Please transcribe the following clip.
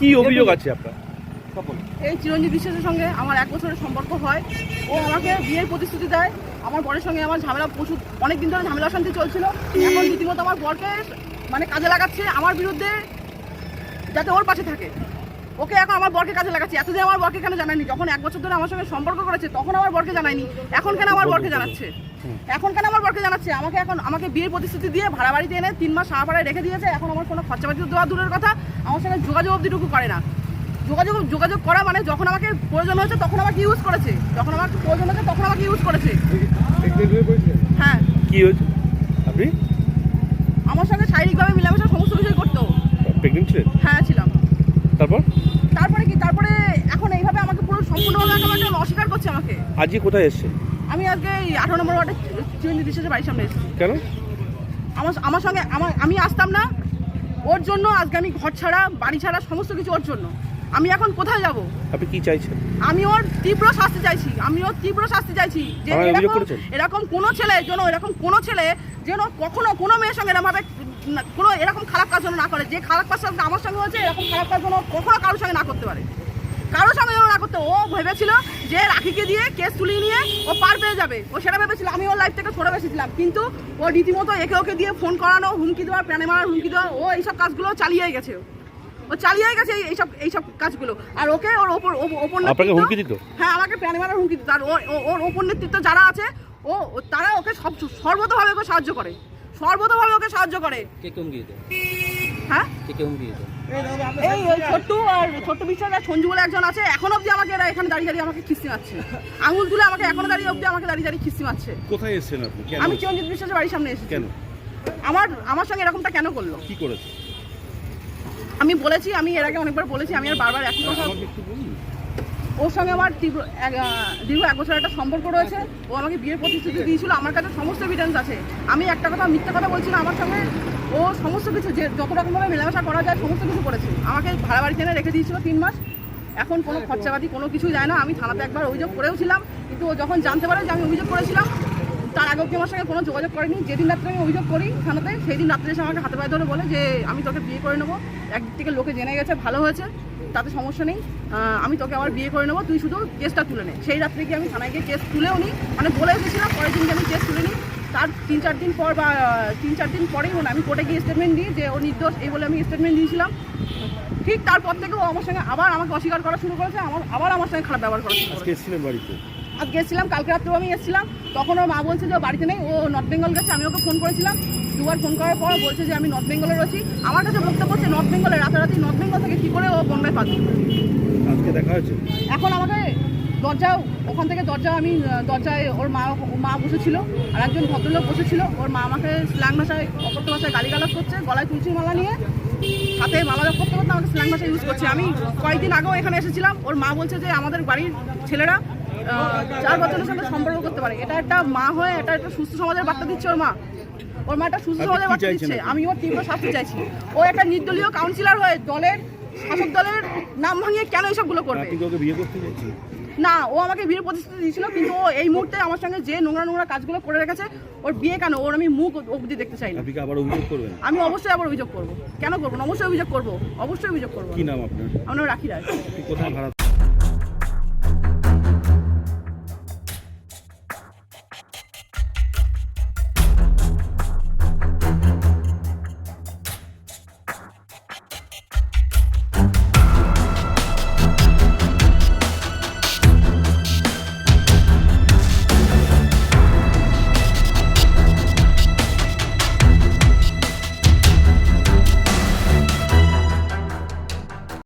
কি অভিযোগ আছে আপনার? এই চিরঞ্জিত বিশ্বাসের সঙ্গে আমার এক বছরের সম্পর্ক হয়। ও আমাকে বিয়ের প্রতিশ্রুতি দেয়। আমার বরের সঙ্গে আমার ঝামেলা প্রচুর অনেক দিন ধরে ঝামেলা শান্তি চলছিল। এখন রীতিমতো আমার বরকে মানে কাজে লাগাচ্ছে আমার বিরুদ্ধে যাতে ওর পাশে থাকে। ওকে এখন আমার বরকে কাজে লাগাচ্ছে। এতদিন আমার বরকে কেন জানায়নি? যখন এক বছর ধরে আমার সঙ্গে সম্পর্ক করেছে তখন আমার বরকে জানায়নি। এখন কেন আমার বরকে জানাচ্ছে? এখন কেন আমার বরকে জানাচ্ছে? আমাকে এখন আমাকে বিয়ের প্রতিশ্রুতি দিয়ে ভাড়া বাড়িতে এনে তিন মাস সারা ভাড়ায় রেখে দিয়েছে। এখন আমার কোনো খরচাপাতি দেওয়া দূরের কথা। আমার সঙ্গে যোগাযোগ অবধিটুকু করে না। যোগাযোগ যোগাযোগ করা মানে যখন আমাকে প্রয়োজন হয়েছে তখন আমাকে ইউজ করেছে। যখন আমাকে প্রয়োজন হয়েছে তখন আমাকে ইউজ করেছে। হ্যাঁ। কি হয়েছে? আপনি? আমার সঙ্গে শারীরিকভাবে মিলামেশা সমস্ত বিষয় করতো। প্রেগনেন্ট ছিলেন? হ্যাঁ ছিলাম। তারপর? তারপরে কি? তারপরে এখন এইভাবে আমাকে পুরো সম্পূর্ণভাবে আমাকে অস্বীকার করছে আমাকে। আজকে কোথায় এসছেন? আমি আজকে এই আঠারো নম্বর ওয়ার্ডে চিরঞ্জিত বিশ্বাসের বাড়ির সামনে এসেছি। কেন? আমার আমার সঙ্গে আমার আমি আসতাম না ওর জন্য আজকে আমি ঘর ছাড়া বাড়ি ছাড়া সমস্ত কিছু ওর জন্য। আমি এখন কোথায় যাব? আপনি কি চাইছেন? আমি ওর তীব্র শাস্তি চাইছি। আমি ওর তীব্র শাস্তি চাইছি যে এরকম? এরকম কোনো ছেলে যেন এরকম কোনো ছেলে যেন কখনো কোনো মেয়ের সঙ্গে এরকম ভাবে না- কোনো এরকম খারাপ কাজ যেন না করে। যে খারাপ কাজ আমার সঙ্গে হয়েছে এরকম খারাপ কাজ যেন কখনো কারোর সঙ্গে না করতে পারে। কারোর সঙ্গে যেন না করতে ও ভেবেছিল যে রাখিকে দিয়ে কেস তুলিয়ে নিয়ে ও পার পেয়ে যাবে। ও সেটা ভেবেছিল আমি ওর লাইফ থেকে সরে বেসেছিলাম কিন্তু ও রীতিমতো একে ওকে দিয়ে ফোন করানো হুমকি দেওয়া প্যানে মারার হুমকি দেওয়া ও এইসব কাজগুলো চালিয়ে গেছে। ও। ও চালিয়ে গেছে এই- এইসব এইসব কাজগুলো। আর ওকে ওর ওপর ওপ- ওপর আপনাকে হুমকি দিত? হ্যাঁ আমাকে প্যানে মারার হুমকি দিত। আর ও- ও- ওর ওপর নেতৃত্ব যারা আছে ও ও- তারা ওকে সব সর্বতভাবে ওকে সাহায্য করে। সর্বতভাবে ওকে সাহায্য করে। কে কেমন গিয়ে হ্যাঁ? কে এই ওই ছোট্টু আর ছোট্ট বিশ্বাস আর সঞ্জু বলে একজন আছে এখন অবধি আমাকে এরা এখানে দাঁড়িয়ে দাঁড়িয়ে আমাকে খিস্তি মারছে। আঙুল তুলে আমাকে এখনও দাঁড়িয়ে অবধি আমাকে দাঁড়িয়ে দাঁড়িয়ে খিস্তি মারছে। কোথায় এসেছেন আপনি? আমি চিরঞ্জিত বিশ্বাসের বাড়ির সামনে এসেছি। কেন? আমার আমার সঙ্গে এরকমটা কেন করল? কি করেছে? আমি বলেছি আমি এর আগে অনেকবার বলেছি আমি আর বারবার একই কথা ওর সঙ্গে আমার তীব্র দীর্ঘ এক বছর একটা সম্পর্ক রয়েছে। ও আমাকে বিয়ের প্রতিশ্রুতি দিয়েছিল। আমার কাছে সমস্ত এভিডেন্স আছে। আমি একটা কথা মিথ্যা কথা বলছি না। আমার সঙ্গে ও সমস্ত কিছু যে যত রকমভাবে মেলামেশা করা যায় সমস্ত কিছু করেছে। আমাকে ভাড়া বাড়ি এনে রেখে দিয়েছিল তিন মাস। এখন কোনো খরচাপাতি কোনো কিছু যায় না। আমি থানাতে একবার অভিযোগ করেও ছিলাম। কিন্তু ও যখন জানতে পারে যে আমি অভিযোগ করেছিলাম তার আগে অব্দি আমার সঙ্গে কোনো যোগাযোগ করেনি। যেদিন রাত্রে আমি অভিযোগ করি থানাতে সেই দিন রাত্রে এসে আমাকে হাতে পায়ে ধরে বলে যে আমি তোকে বিয়ে করে নেব। একদিক থেকে লোকে জেনে গেছে ভালো হয়েছে। তাতে সমস্যা নেই। আমি তোকে আবার বিয়ে করে নেব তুই শুধু কেসটা তুলে নে। সেই রাত্রে গিয়ে আমি থানায় গিয়ে কেস তুলেও নিই মানে বলে এসেছিলাম পরের দিনকে আমি কেস তুলে নিই তার তিন চার দিন পর বা তিন চার দিন পরেই ওর আমি কোর্টে গিয়ে স্টেটমেন্ট দিই যে ও নির্দোষ এই বলে আমি স্টেটমেন্ট দিয়েছিলাম। ঠিক তারপর থেকে ও আমার সঙ্গে আবার আমাকে অস্বীকার করা শুরু করেছে আমার আবার আমার সঙ্গে খারাপ ব্যবহার করা শুরু করেছে। আজকে বাড়িতে? আজকে এসেছিলাম কালকে রাত্রেও আমি এসেছিলাম। তখন ওর মা বলছে যে ও বাড়িতে নেই ও নর্থ বেঙ্গল গেছে আমি ওকে ফোন করেছিলাম। দুবার ফোন করার পর বলছে যে আমি নর্থ বেঙ্গলে রয়েছি। আমার কাছে বক্তব্য হচ্ছে নর্থ বেঙ্গলে রাতারাতি নর্থ বেঙ্গল থেকে কী করে ও বম্বে পাচ্ছে আজকে দেখা হয়েছে? এখন আমাকে দরজা ওখান থেকে দরজা আমি দরজায় ওর মা ও মা বসেছিল আর একজন ভদ্রলোক বসেছিল। ওর মা আমাকে স্ল্যাং ভাষায় অকথ্য ভাষায় গালিগালাজ করছে গলায় তুলসী মালা নিয়ে হাতে মালা করতে করতে আমাকে স্ল্যাং ভাষা ইউজ করছে। আমি কয়েকদিন আগেও এখানে এসেছিলাম। ওর মা বলছে যে আমাদের বাড়ির ছেলেরা চার বছরের সঙ্গে সম্পর্ক করতে পারে। এটা একটা মা হয়ে এটা একটা সুস্থ সমাজের বার্তা দিচ্ছে ওর মা। ওর মা একটা সুস্থ সমাজের বার্তা দিচ্ছে। আমি ওর তীব্র শাস্তি চাইছি। ও একটা নির্দলীয় কাউন্সিলর হয়ে দলের শাসক দলের নাম ভাঙিয়ে কেন এইসবগুলো করবে? না ও আমাকে বিয়ের প্রতিশ্রুতি দিয়েছিল কিন্তু ও এই মুহূর্তে আমার সঙ্গে যে নোংরা নোংরা কাজগুলো করে রেখেছে ওর বিয়ে কেন? ওর আমি মুখ অবধি দেখতে চাই না। আবার অভিযোগ করবেন? আমি অবশ্যই আবার অভিযোগ করব। কেন করব না? অবশ্যই অভিযোগ করব। অবশ্যই অভিযোগ করব। কি নাম আপনার? আমার নাম রাখি রায়। কোথায় ভাড়া